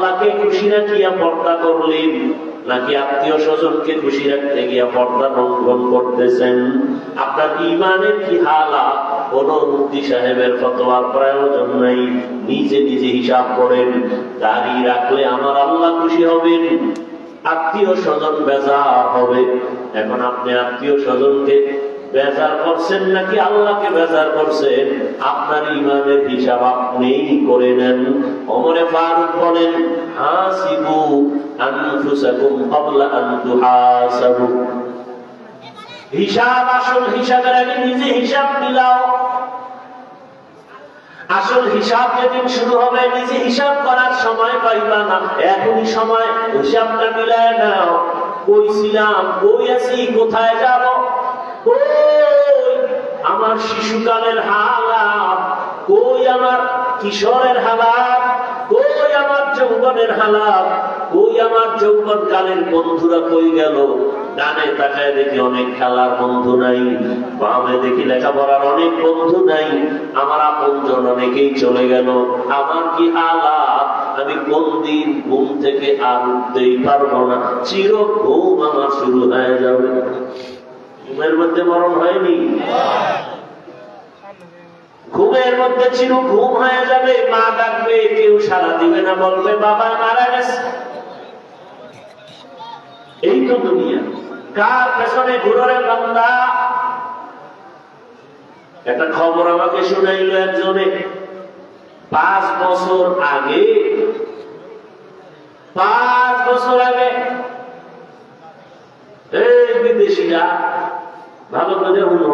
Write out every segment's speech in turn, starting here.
আল্লাহকে খুশি রাখিয়া পর্দা করলেন? নাকি আত্মীয় স্বজনকে খুশি রাখতে গিয়া পর্দা লঙ্ঘন করতেছেন? আপনার ইমানের কি হালা কোন মুক্তি সাহেবের ফতোয়ার প্রয়োজন নাই। নিজে নিজে হিসাব করেন দাঁড়িয়ে রাখলে আমার আল্লাহ খুশি হবেন। আত্মীয় স্বজন বেজার হবে। এখন আপনি আত্মীয় স্বজনকে বেজার করছেন নাকি আল্লাহকে বেজার করছেন? আপনার ইমানের হিসাব আপনিই করে নেন। অমরে ফারুক বলেন, হাসিবু আনফুসাকুম ক্বাবলা আন তুহাসাবু। হিসাব আসল হিসাবের আগে নিজে হিসাব মিলাও। আসল হিসাব যেদিন শুরু হবে, নিজে হিসাব করার সময় পাইবা না। এখনই সময়, হিসাবটা মিলায় নাও। কই ছিলাম কই আছি? কোথায় যাব? আমার শিশুকালের হালাত? কই আমার কিশোরের হালাত? কই আমার যৌবনের হালাত? কই আমার যৌবন কালের বন্ধুরা কই গেল? ডানে তাকায় দেখি অনেক খেলার বন্ধু নাই। বামে দেখি লেখাপড়ার অনেক বন্ধু নাই। আমার অনেকেই চলে গেল। আমার কি হালাত? আমি কোন দিন ঘুম থেকে আর উঠতেই পারব না। চির ঘুম আমার শুরু হয়ে যাবে। ঘুমের মধ্যে মরণ হয়নি। ঘুমের মধ্যে চির ঘুম হয়ে যাবে, মা ডাকবে, কেউ সারা দিবে না, বলবে, বাবা, মারা গেছে। এই তো দুনিয়া। কার পেছনে ঘুরে বান্দা? একটা খবর আমাকে শুনাইল একজনে। পাঁচ বছর আগে, পাঁচ বছর আগে, এই বিদেশিরা ভালো করে হলো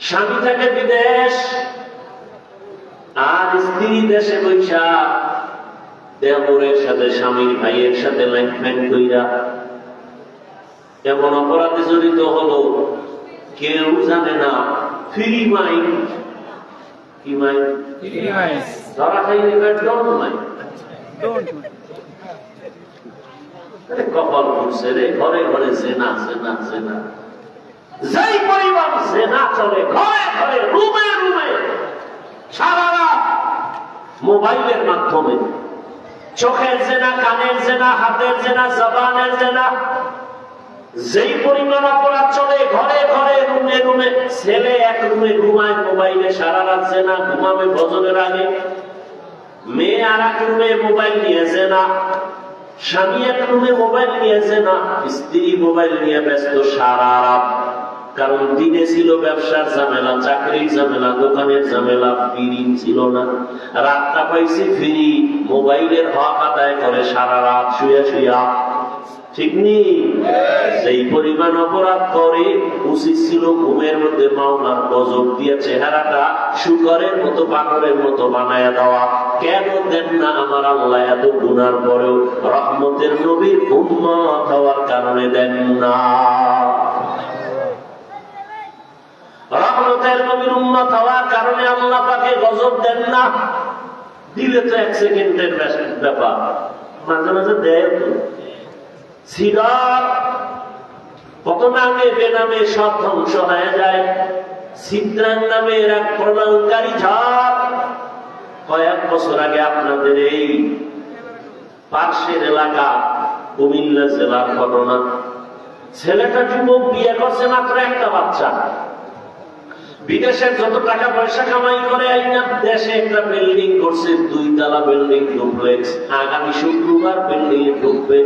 স্বামী থাকে বিদেশ আর স্ত্রী দেশে বৈশা। দেবরের সাথে স্বামীর ভাইয়ের সাথে কইরা। এমন অপরাধে জড়িত হলো কেউ জানে না। Free mind. কি মাইন্ড? ধরা খাইলে মাইন্ড কপাল রে, ঘরে ঘরে যেই জেনা চলে, ঘরে ঘরে, রুমে রুমে, সারা রাত মোবাইলের মাধ্যমে। চোখের কানের হাতের জবানের যেই পরিমাণ অপরাধ চলে, ঘরে ঘরে, রুমে রুমে, ছেলে এক রুমে ঘুমায় মোবাইলে, সারা রাত জেনা, ঘুমাবে বজরের আগে। মেয়ে আর এক রুমে মোবাইল নিয়েছে না স্বামী এক রুমে মোবাইল নিয়েছে, না, স্ত্রী মোবাইল নিয়ে ব্যস্ত সারা রাত। কারণ দিনে ছিল ব্যবসার ঝামেলা, চাকরির ঝামেলা, দোকানের ঝামেলা, ফিরি ছিল না। রাতটা পাইছে ফিরি, মোবাইলের হক আদায় করে সারা রাত শুয়ে শুয়া ঠিক নেই সেই পরিমাণ অপরাধ করে উচিত ছিল ঘুমের মধ্যে মাওলার গজব দিয়ে চেহারাটা শুকরের মতো পাকরের মতো বানায় দেওয়া। কেন দেন না আমার আল্লাহ এত গুনার পরেও রহমতের নবীর উম্মত হওয়ার কারণে দেন না। রহমতের নবীর উম্মত হওয়ার কারণে আল্লাহ পাকে গজব দেন না। দিলে তো এক সেকেন্ডের ব্যাপার। মাঝে মাঝে দেয় সব হয়ে যায়। নামে এরা কয়েক বছর আগে আপনাদের এই পার্শ্বের এলাকা কুমিল্লা জেলার ঘটনা। ছেলেটা যুবক বিয়ে করছে মাত্র একটা বাচ্চা। বিদেশের যত টাকা পয়সা কামাই করে, আইনা দেশে একটা বিল্ডিং করছে দুই তালা বিল্ডিং ডুপ্লেক্স আগামী শুক্রবার বিল্ডিং এ ঢুকবে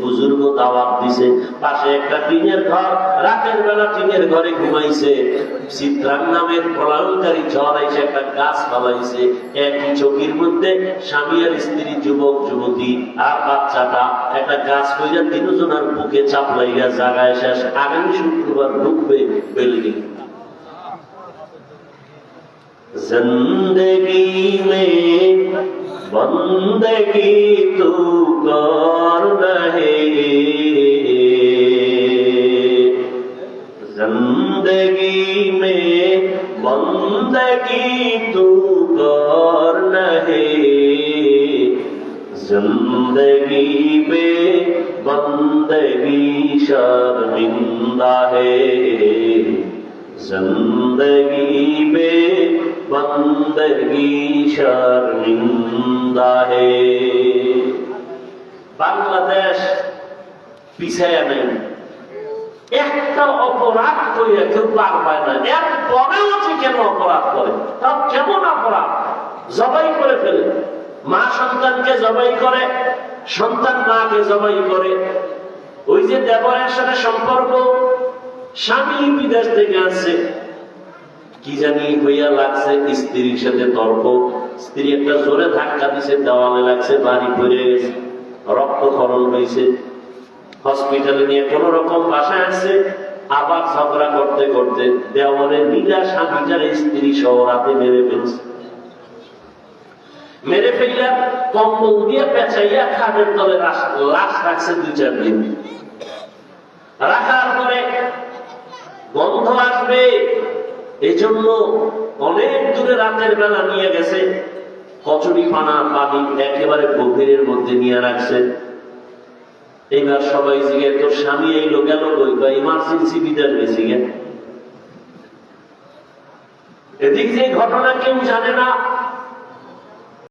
বুজুর্গ দাওয়াত দিছে। পাশে একটা টিনের ঘর, রাতের বেলা টিনের ঘরে ঘুমাইছে। চিত্রাং নামের প্রলয়নকারী ঝড় আইসে একটা গাছ ফালাইছে। একই চকির মধ্যে স্বামী আর স্ত্রী, যুবক, যুবতী আর বাচ্চাটা একটা গাছ কইরা তিনজনের বুকে চাপলাইয়া জাগায় শেষ। আগামী শুক্রবার ঢুকবে বিল্ডিং ज़िंदगी में बंदगी तू कर रहे। ज़िंदगी में बंदगी तू कर रहे। ज़िंदगी में बंदगी शर्मिंदा है। ज़िंदगी में بندگی شرمندہ ہے বাংলাদেশ পিছিয়ে নেই একটা অপরাধ করিয়া কেউ পার পায় না। এরপরেও যে কেন অপরাধ করে? তার কেমন অপরাধ? জবাই করে ফেলে। মা সন্তানকে জবাই করে, সন্তান মাকে জবাই করে। ওই যে দেবরের সাথে সম্পর্ক, স্বামী বিদেশ থেকে আসছে। কি জানি হইয়া লাগছে, স্ত্রীর সাথে তর্ক। স্ত্রী একটা জোরে ধাক্কা দিছে, দেওয়ালে লাগছে, বাড়ি পড়ে গেছে, রক্তক্ষরণ হয়েছে হসপিটালে নিয়ে কোন রকম বাসায় আসছে আবার ঝগড়া করতে করতে দেওয়ালে নীলা স্বামীটার স্ত্রী সহ রাতে মেরে ফেলছে। মেরে ফেললে কম্বল দিয়ে পেঁচাইয়া খাটের তলে লাশ রাখছে দুই চার দিন। রাখার পরে গন্ধ আসবে এই জন্য অনেক দূরে রাতের বেলা নিয়ে গেছে, কচুরি পানা, পানি একেবারে গভীরের মধ্যে নিয়ে রাখছে। এইবার সবাই জিগে, তোর স্বামী এইলো গেল কই? কয় ইমার্জেন্সি বিদার গেছি এদিক যে ঘটনা কেউ জানে না